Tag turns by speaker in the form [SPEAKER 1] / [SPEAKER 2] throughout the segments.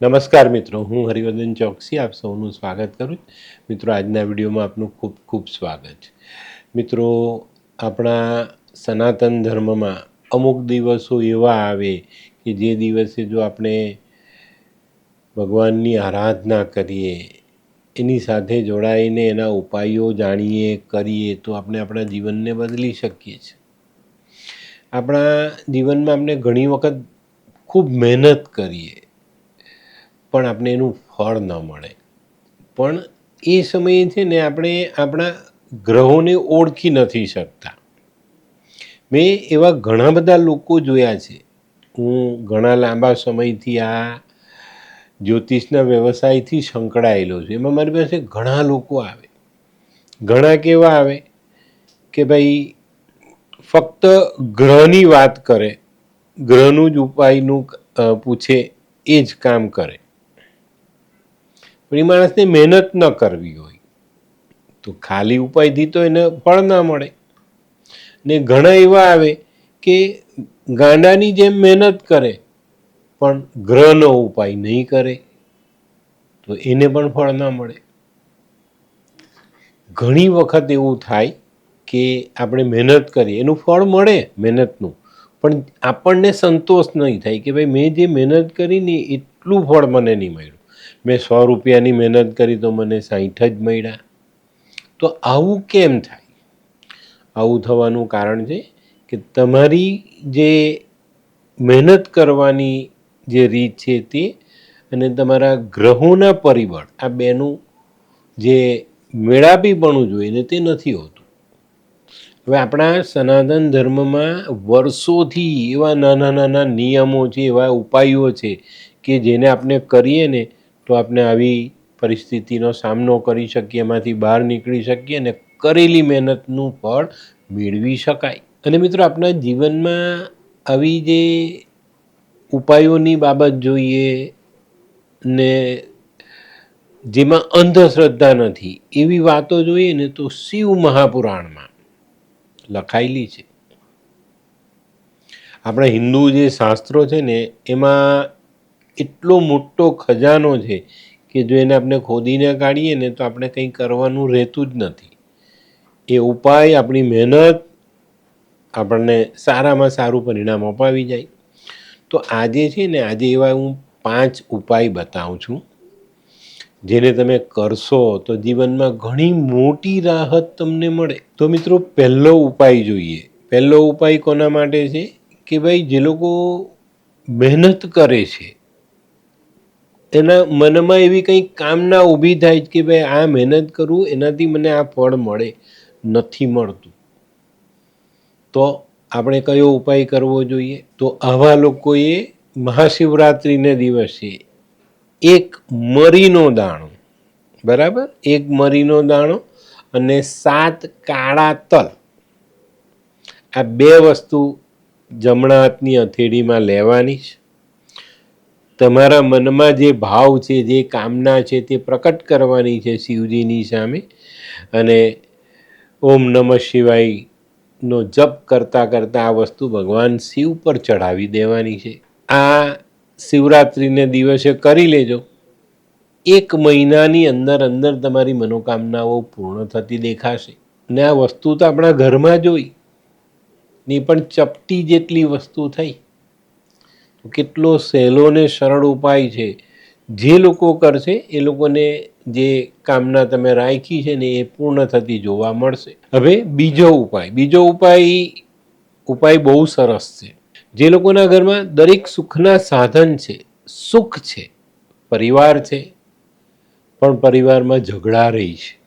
[SPEAKER 1] નમસ્કાર મિત્રો, હું હરિવર્ધન ચોકસી, આપ સૌનું સ્વાગત કરું. મિત્રો, આજના વિડીયોમાં આપનું ખૂબ ખૂબ સ્વાગત છે. મિત્રો, આપણા સનાતન ધર્મમાં અમુક દિવસો એવા આવે કે જે દિવસે જો આપણે ભગવાનની આરાધના કરીએ, એની સાથે જોડાઈને એના ઉપાયો જાણીએ, કરીએ, તો આપણે આપણા જીવનને બદલી શકીએ છીએ. આપણા જીવનમાં આપણે ઘણી વખત ખૂબ મહેનત કરીએ. પણ આપણે એનું ફળ ન મળે. પણ એ સમયે છે ને આપણે આપણા ગ્રહોને ઓળખી નથી શકતા. મેં એવા ઘણા બધા લોકો જોયા છે. હું ઘણા લાંબા સમયથી આ જ્યોતિષના વ્યવસાયથી સંકળાયેલો છું. એમાં મારી પાસે ઘણા લોકો આવે. ઘણા કેવા આવે કે ભાઈ, ફક્ત ગ્રહની વાત કરે, ગ્રહનું જ ઉપાયનું પૂછે, એ જ કામ કરે. પણ એ માણસને મહેનત ન કરવી હોય. તો ખાલી ઉપાયથી તો એને ફળ ના મળે. ને ઘણા એવા આવે કે ગાંડાની જેમ મહેનત કરે, પણ ગ્રહનો ઉપાય નહીં કરે, તો એને પણ ફળ ના મળે. ઘણી વખત એવું થાય કે આપણે મહેનત કરીએ, એનું ફળ મળે મહેનતનું, પણ આપણને સંતોષ નહીં થાય કે ભાઈ મેં જે મહેનત કરી ને એટલું ફળ મને નહીં મળ્યું. મેં સો રૂપિયાની મહેનત કરી તો મને સાહીઠ જ મળ્યા. તો આવું કેમ થાય? આવું થવાનું કારણ છે કે તમારી જે મહેનત કરવાની જે રીત છે તે અને તમારા ગ્રહોના પરિબળ, આ બેનું જે મેળાપીપણું જોઈએ ને તે નથી હોતું. હવે આપણા સનાતન ધર્મમાં વર્ષોથી એવા નાના નાના નિયમો છે, એવા ઉપાયો છે કે જેને આપણે કરીએ ને તો આપણે આવી પરિસ્થિતિનો સામનો કરી શકીએ, એમાંથી બહાર નીકળી શકીએ અને કરેલી મહેનતનું ફળ મેળવી શકાય. અને મિત્રો, આપણા જીવનમાં આવી જે ઉપાયોની બાબત જોઈએ ને જેમાં અંધશ્રદ્ધા નથી, એવી વાતો જોઈએ ને તો શિવ મહાપુરાણમાં લખાયેલી છે. આપણા હિન્દુ જે શાસ્ત્રો છે ને, એમાં એટલો મોટો ખજાનો છે કે જો એને આપણે ખોદીને કાઢીએ ને તો આપણે કંઈ કરવાનું રહેતું જ નથી. એ ઉપાય, આપણી મહેનત આપણને સારામાં સારું પરિણામ અપાવી જાય. તો આજે છે ને, આજે એવા હું પાંચ ઉપાય બતાવું છું. જેને તમે કરશો તો જીવનમાં ઘણી મોટી રાહત તમને મળે. તો મિત્રો, પહેલો ઉપાય જોઈએ. પહેલો ઉપાય કોના માટે છે? કે ભાઈ, જે લોકો મહેનત કરે છે એના મનમાં એવી કંઈ કામના ઊભી થાય કે ભાઈ આ મહેનત કરું, એનાથી મને આ ફળ મળે. નથી મળતું. તો આપણે કયો ઉપાય કરવો જોઈએ? તો આવા લોકોએ મહાશિવરાત્રિને દિવસે એક મરીનો દાણો, બરાબર? એક મરીનો દાણો અને સાત કાળા તલ. આ બે વસ્તુ જમણા હાથની હથેળીમાં લેવાની છે. તમારા મનમાં જે ભાવ છે, જે કામના છે તે પ્રકટ કરવાની છે શિવજીની સામે. અને ઓમ નમઃ શિવાયનો જપ કરતાં કરતાં આ વસ્તુ ભગવાન શિવ પર ચઢાવી દેવાની છે. આ શિવરાત્રિને દિવસે કરી લેજો. એક મહિનાની અંદર અંદર તમારી મનોકામનાઓ પૂર્ણ થતી દેખાશે. ને આ વસ્તુ તો આપણા ઘરમાં જ હોય. ની પણ ચપટી જેટલી વસ્તુ થઈ. કેટલો સહેલો ને સરળ ઉપાય છે. જે લોકો કરશે, એ લોકોને જે કામના તમે રાખી છે ને, એ પૂર્ણ થતી જોવા મળશે. હવે બીજો ઉપાય બીજો ઉપાય ઉપાય બહુ સરસ છે. જે લોકોના ઘરમાં દરેક સુખના સાધન છે, સુખ છે, પરિવાર છે, પણ પરિવારમાં ઝઘડા રહી છે.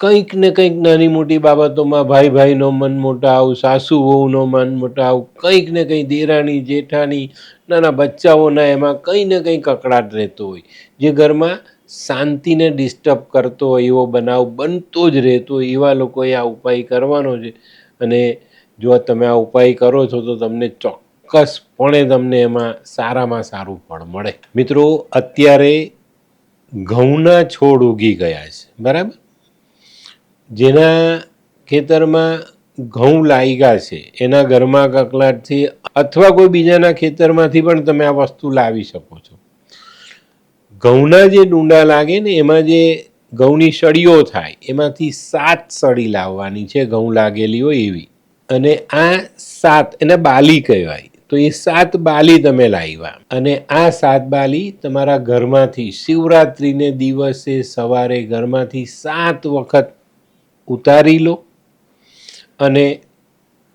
[SPEAKER 1] કંઈક ને કંઈક નાની મોટી બાબતોમાં ભાઈ ભાઈનો મન મોટાવ સાસુ વહુનો મન મોટાવ કંઈક ને કંઈ દેરાણી, જેઠાણી, નાના બચ્ચાઓના એમાં કંઈ ને કંઈ કકડાટ રહેતો હોય. જે ઘરમાં શાંતિને ડિસ્ટર્બ કરતો હોય, એવો બનાવ બનતો જ રહેતો હોય, એવા લોકોએ આ ઉપાય કરવાનો છે. અને જો તમે આ ઉપાય કરો છો, તો તમને ચોક્કસપણે તમને એમાં સારામાં સારું ફળ મળે. મિત્રો, અત્યારે ઘઉંના છોડ ઉગી ગયા છે. બરાબર? જેના ખેતરમાં ઘઉં લાગ્યા છે, એના ઘરમાં કકલાટથી અથવા કોઈ બીજાના ખેતરમાંથી પણ તમે આ વસ્તુ લાવી શકો છો. ઘઉંના જે ડુંડા લાગે ને, એમાં જે ઘઉંની સળીઓ થાય, એમાંથી સાત સળી લાવવાની છે, ઘઉં લાગેલી હોય એવી. અને આ સાત, એને બાલી કહેવાય. તો એ સાત બાલી તમે લાવ્યા. અને આ સાત બાલી તમારા ઘરમાંથી, શિવરાત્રિને દિવસે સવારે ઘરમાંથી સાત વખત ઉતારી લો અને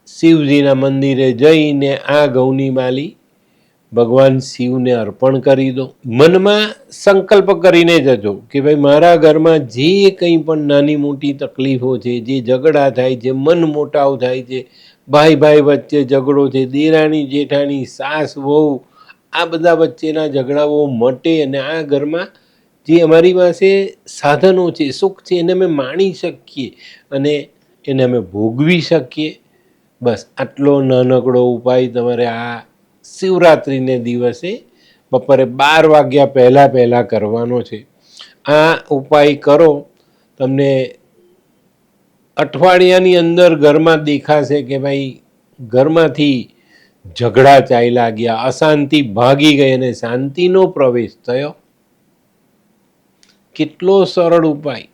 [SPEAKER 1] શિવજીના મંદિરે જઈને આ ઘઉંની માલી ભગવાન શિવને અર્પણ કરી દો. મનમાં સંકલ્પ કરીને જજો કે ભાઈ મારા ઘરમાં જે કંઈ પણ નાની મોટી તકલીફો છે, જે ઝઘડા થાય છે, મન મોટાવ થાય છે, ભાઈ ભાઈ વચ્ચે ઝઘડો છે, દેરાણી, જેઠાણી, સાસ, વહુ, આ બધા વચ્ચેના ઝઘડાઓ મટે અને આ ઘરમાં જે અમારી પાસે સાધનો છે, સુખ છે, એને અમે માણી શકીએ અને એને અમે ભોગવી શકીએ. બસ, આટલો નાનકડો ઉપાય તમારે આ શિવરાત્રિને દિવસે બપોરે બાર વાગ્યા પહેલાં પહેલાં કરવાનો છે. આ ઉપાય કરો, તમને અઠવાડિયાની અંદર ઘરમાં દેખાશે કે ભાઈ ઘરમાંથી ઝઘડા ચાલ્યા ગયા, અશાંતિ ભાગી ગઈ અને શાંતિનો પ્રવેશ થયો. કેટલો સરળ ઉપાય?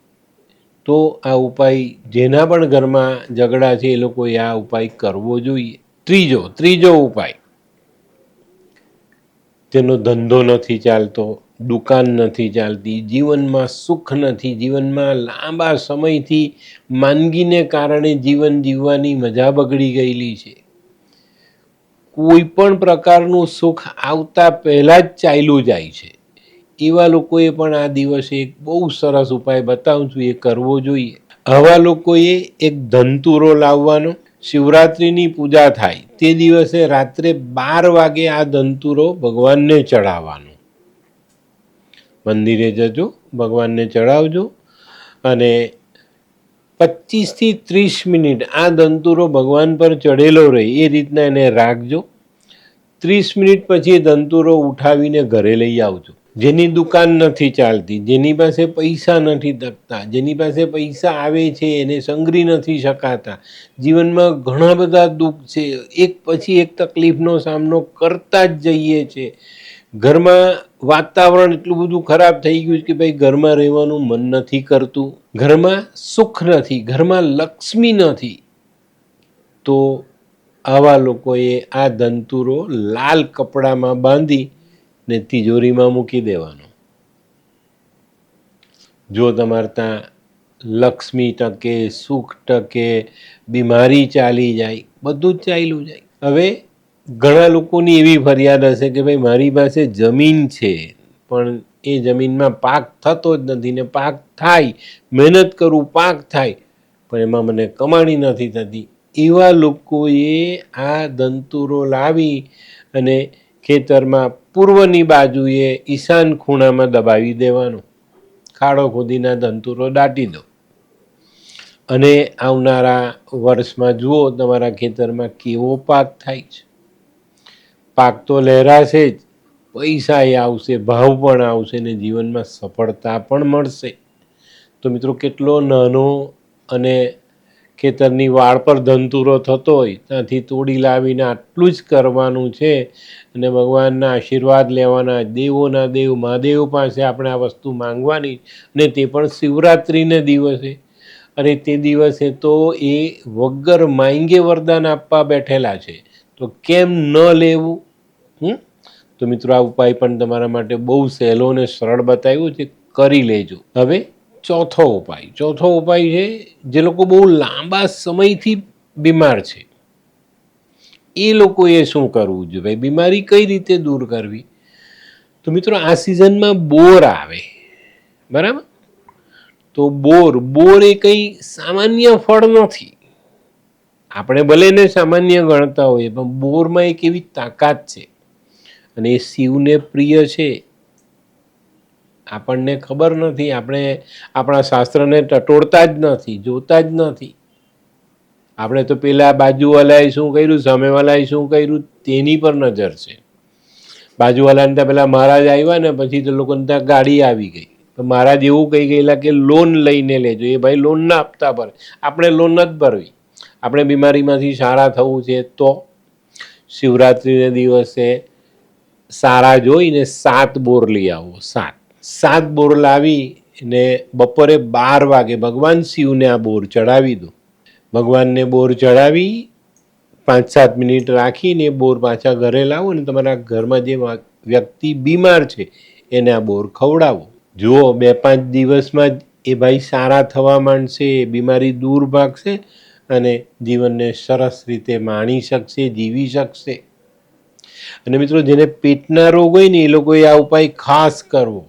[SPEAKER 1] તો આ ઉપાય જેના પણ ઘરમાં ઝઘડા છે એ લોકોએ આ ઉપાય કરવો જોઈએ. ત્રીજો ત્રીજો ઉપાય. તેનો ધંધો નથી ચાલતો, દુકાન નથી ચાલતી, જીવનમાં સુખ નથી, જીવનમાં લાંબા સમયથી માંદગીને કારણે જીવન જીવવાની મજા બગડી ગયેલી છે. કોઈ પણ પ્રકારનું સુખ આવતા પહેલાં જ ચાલ્યું જાય છે. એવા લોકોએ પણ આ દિવસે એક બહુ સરસ ઉપાય બતાવું છું, એ કરવો જોઈએ. આવા લોકોએ એક ધંતુરો લાવવાનો, શિવરાત્રિની પૂજા થાય, તે દિવસે રાત્રે બાર વાગે આ ધંતુરો ભગવાનને ચડાવવાનો. મંદિરે જજો, ભગવાનને ચડાવજો અને પચીસથી ત્રીસ મિનિટ આ દંતુરો ભગવાન પર ચડેલો રહે, એ રીતના એને રાખજો. ત્રીસ મિનિટ પછી એ દંતુરો ઉઠાવીને ઘરે લઈ આવજો. જેની દુકાન નથી ચાલતી, જેની પાસે પૈસા નથી તકતા જેની પાસે પૈસા આવે છે એને સંગ્રી નથી શકાતા. જીવનમાં ઘણા બધા દુઃખ છે. એક પછી એક તકલીફનો સામનો કરતા જ જઈએ છે. ઘરમાં વાતાવરણ એટલું બધું ખરાબ થઈ ગયું છે કે ભાઈ ઘરમાં રહેવાનું મન નથી કરતું. ઘરમાં સુખ નથી, ઘરમાં લક્ષ્મી નથી. તો આવા લોકોએ આ દંતુરો લાલ કપડામાં બાંધી ને તિજોરીમાં મૂકી દેવાનો. જો તમારે ત્યાં લક્ષ્મી ટકે, સુખ ટકે, બીમારી ચાલી જાય, બધું જ ચાલ્યું જાય. હવે ઘણા લોકોની એવી ફરિયાદ હશે કે ભાઈ, મારી પાસે જમીન છે, પણ એ જમીનમાં પાક થતો જ નથી ને પાક થાય, મહેનત કરું, પાક થાય, પણ એમાં મને કમાણી નથી થતી. એવા લોકોએ આ દંતુરો લાવી અને ખેતરમાં પૂર્વની બાજુએ ઈશાન ખૂણામાં દબાવી દેવાનો. ખાડો ખોદીના દંતુરો દાટી દો. અને આવનારા વર્ષમાં જુઓ તમારા ખેતરમાં કેવો પાક થાય છે. પાક તો લહેરાશે જ. પૈસા એ આવશે, ભાવ પણ આવશે ને જીવનમાં સફળતા પણ મળશે. તો મિત્રો, કેટલો નાનો અને ખેતરની વાળ પર ધંતુરો થતો હોય, ત્યાંથી તોડી લાવીને આટલું જ કરવાનું છે અને ભગવાનના આશીર્વાદ લેવાના દેવોના દેવ મહાદેવ પાસે આપણે આ વસ્તુ માંગવાની ને તે પણ શિવરાત્રિને દિવસે. અને તે દિવસે તો એ વગર માંગે વરદાન આપવા બેઠેલા છે. તો કેમ ન લેવું? હમ? તો મિત્રો આ ઉપાય પણ તમારા માટે બહુ સહેલો અને સરળ બતાવ્યો છે. કરી લેજો. હવે ચોથો ઉપાય. ચોથો ઉપાય છે, જે લોકો બહુ લાંબા સમયથી બીમાર છે. એ લોકોએ શું કરવું જોઈએ? ભાઈ, બીમારી કઈ રીતે દૂર કરવી? તો મિત્રો, આ સિઝનમાં બોર આવે. બરાબર? તો બોર બોર એ કંઈ સામાન્ય ફળ નથી. આપણે ભલે એને સામાન્ય ગણતા હોઈએ, પણ બોરમાં એક એવી તાકાત છે. અને એ શિવને પ્રિય છે. આપણને ખબર નથી, આપણે આપણા શાસ્ત્રને ટટોળતા જ નથી, જોતા જ નથી. આપણે તો પેલા બાજુવાલાએ શું કર્યું, સામેવાલાએ શું કર્યું, તેની પર નજર છે. બાજુવાલાને ત્યાં પેલા મહારાજ આવ્યા ને, પછી તો લોકોને ત્યાં ગાડી આવી ગઈ. તો મહારાજ એવું કહી ગયેલા કે લોન લઈને લેજો. એ ભાઈ લોન ના આપતા ભરે. આપણે લોન જ ભરવી. આપણે બીમારીમાંથી સારા થવું છે તો. શિવરાત્રિને દિવસે સારા જોઈને સાત બોર લઈ આવો, સાત. સાત બોર લાવી ને બપોરે બાર વાગે ભગવાન શિવને આ બોર ચડાવી દો. ભગવાનને બોર ચડાવી પાંચ સાત મિનિટ રાખીને બોર પાછા ઘરે લાવો અને તમારા ઘરમાં જે વ્યક્તિ બીમાર છે એને આ બોર ખવડાવો. જુઓ, બે પાંચ દિવસમાં જ એ ભાઈ સારા થવા માંડશે બીમારી દૂર ભાગશે અને જીવનને સરસ રીતે માણી શકશે, જીવી શકશે. અને મિત્રો, જેને પેટના રોગ હોય ને એ લોકોએ આ ઉપાય ખાસ કરવો.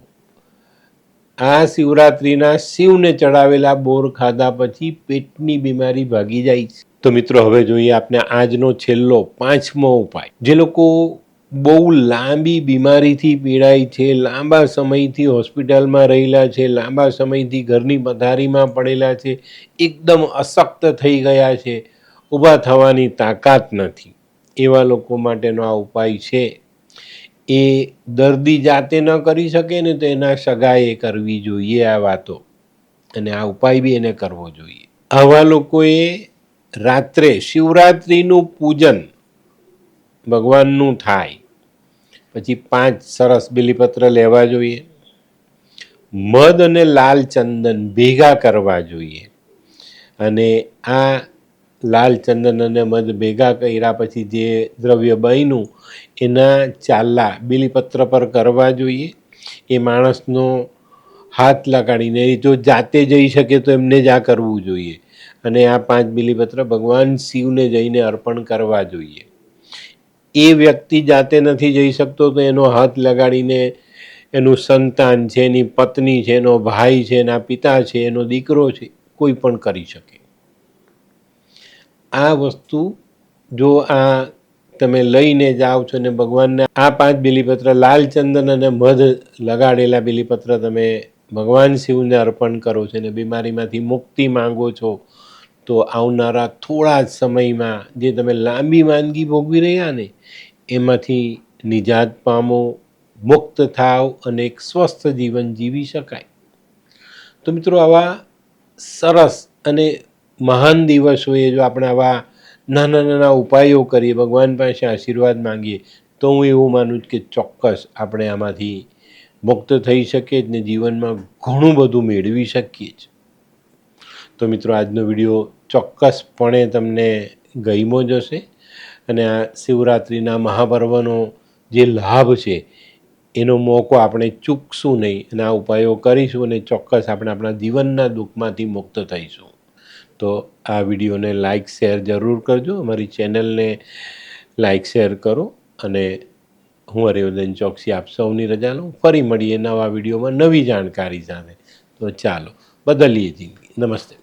[SPEAKER 1] આ શિવરાત્રિના શિવને ચડાવેલા બોર ખાધા પછી પેટની બીમારી ભાગી જાય છે. તો મિત્રો, હવે જોઈએ આપણે આજનો છેલ્લો, પાંચમો ઉપાય. જે લોકો બહુ લાંબી બીમારીથી પીડાય છે, લાંબા સમયથી હોસ્પિટલમાં રહેલા છે, લાંબા સમયથી ઘરની પથારીમાં પડેલા છે, એકદમ અશક્ત થઈ ગયા છે, ઊભા થવાની તાકાત નથી. એવા લોકો માટેનો આ ઉપાય છે. એ દર્દી જાતે ન કરી શકે ને તો એના સગાએ કરવી જોઈએ આ વાતો. અને આ ઉપાય બી એને કરવો જોઈએ. આવા લોકોએ રાત્રે શિવરાત્રિનું પૂજન ભગવાનનું થાય. પછી પાંચ સરસ બિલીપત્ર લેવા જોઈએ. મધ અને લાલ ચંદન ભેગા કરવા જોઈએ. અને આ લાલ ચંદન અને મધ ભેગા કર્યા પછી જે દ્રવ્ય બન્યું, એના ચાલા બિલીપત્ર પર કરવા જોઈએ. એ માણસનો હાથ લગાડીને જો જાતે જઈ શકે તો એમને જ આ કરવું જોઈએ. અને આ પાંચ બિલીપત્ર ભગવાન શિવને જઈને અર્પણ કરવા જોઈએ. એ વ્યક્તિ જાતે નથી જઈ શકતો તો એનો હાથ લગાડીને એનું સંતાન છે, એની પત્ની છે, એનો ભાઈ છે, એના પિતા છે, એનો દીકરો છે, કોઈ પણ કરી શકે. આ વસ્તુ જો આ તમે લઈને જાઓ છો ને ભગવાનને, આ પાંચ બિલીપત્ર, લાલ ચંદન અને મધ લગાડેલા બિલીપત્ર તમે ભગવાન શિવને અર્પણ કરો છો ને બીમારીમાંથી મુક્તિ માંગો છો, તો આવનારા થોડા જ સમયમાં જે તમે લાંબી માંદગી ભોગવી રહ્યા ને, એમાંથી નિજાત પામો, મુક્ત થાવ અને એક સ્વસ્થ જીવન જીવી શકાય. તો મિત્રો આવા સરસ અને મહાન દિવસોએ જો આપણે આવા નાના નાના ઉપાયો કરીએ, ભગવાન પાસે આશીર્વાદ માંગીએ, તો હું એવું માનું છું કે ચોક્કસ આપણે આમાંથી મુક્ત થઈ શકીએ જ ને જીવનમાં ઘણું બધું મેળવી શકીએ જ. તો મિત્રો, આજનો વીડિયો ચોક્કસપણે તમને ગઈમો જ હશે અને આ શિવરાત્રિના મહાપર્વનો જે લાભ છે, એનો મોકો આપણે ચૂકશું નહીં અને આ ઉપાયો કરીશું અને ચોક્કસ આપણે આપણા જીવનના દુઃખમાંથી મુક્ત થઈશું. તો આ વિડીયોને લાઇક શેર જરૂર કરજો. અમારી ચેનલને લાઇક શેર કરો અને હું હરિવર્ધન ચોકસી આપ સૌની રજા લઉં. ફરી મળીએ નવા વિડીયોમાં નવી જાણકારી સાથે. તો ચાલો, બદલીએ જિંદગી. નમસ્તે.